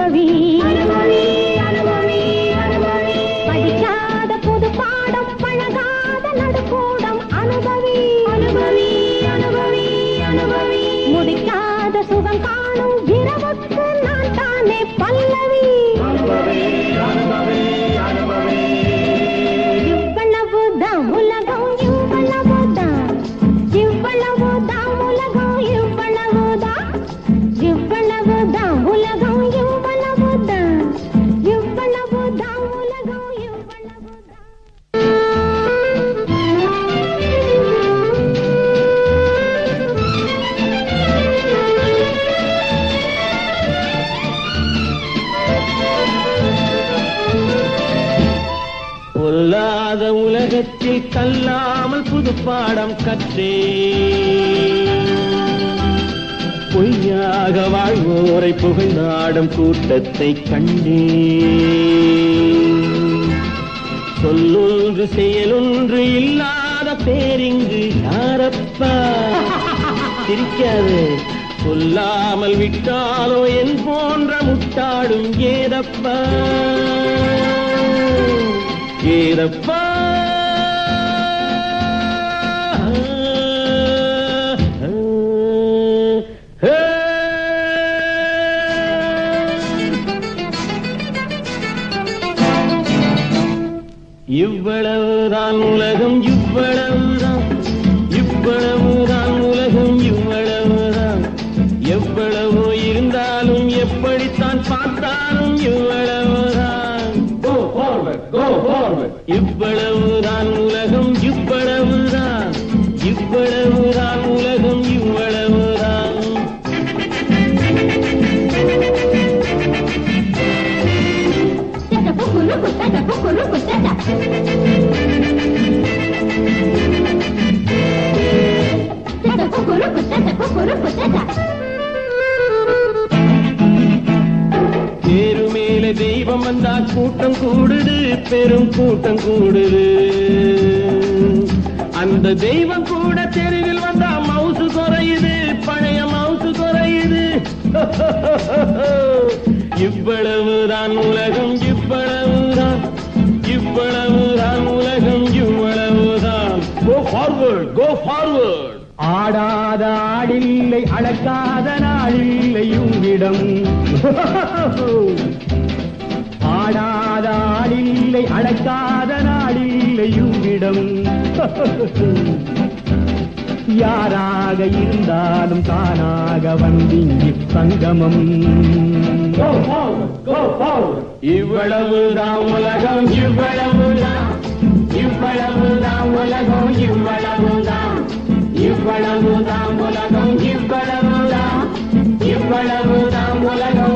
வழி வெற்றி கல்லாமல் புது பாடம் கற்றே பொய்யாக வாழ்வோரை புகழ்ந்தாடும் கூட்டத்தை கண்டே சொல்லொன்று செயலொன்று இல்லாத பேரிங்கு யாரப்பா? சிரிக்காது. சொல்லாமல் விட்டாலோ என் போன்ற முட்டாடும் ஏதப்பா? ஏதப்பா? இவ்வளவுதான் உலகம் இவ்வளவுதான் இவ்வளவுதான் உலகம் இவ்வளவுதான். எவ்வளவு இருந்தாலும் எப்படித்தான் பார்த்தாலும் இவ்வளவுதான். Go தீபம் வந்தா கூட்டம் கூடுது பெரும் கூட்டம் கூடுது. அந்த தெய்வம் கூட தெருவில் வந்தா மவுசு குறையுது பழைய மவுசு குறையுது. இவ்வளவுதான் உலகம் இவ்வளவுதான். இவ்வளவுதான் உலகம் இவ்வளவுதான். கோ ஃபார்வர்ட் கோ ஃபார்வர்ட் ஆடாத ஆடில்லை அடக்காத நாளில்லை உன்னிடம் ஆடாத ஆளில்லை அடக்காத நாளில்லை உன்னிடம் யாராக இருந்தாலும் தானாக வந்திங்கி சங்கமம் இவ்வளவுதான் உலகம் இவ்வளவுதான். இவ்வளவுதான் உலகம் இவ்வளவுதான். இவ்வளவுதான் உலகம் இவ்வளவுதான். இவ்வளவுதான் உலகம்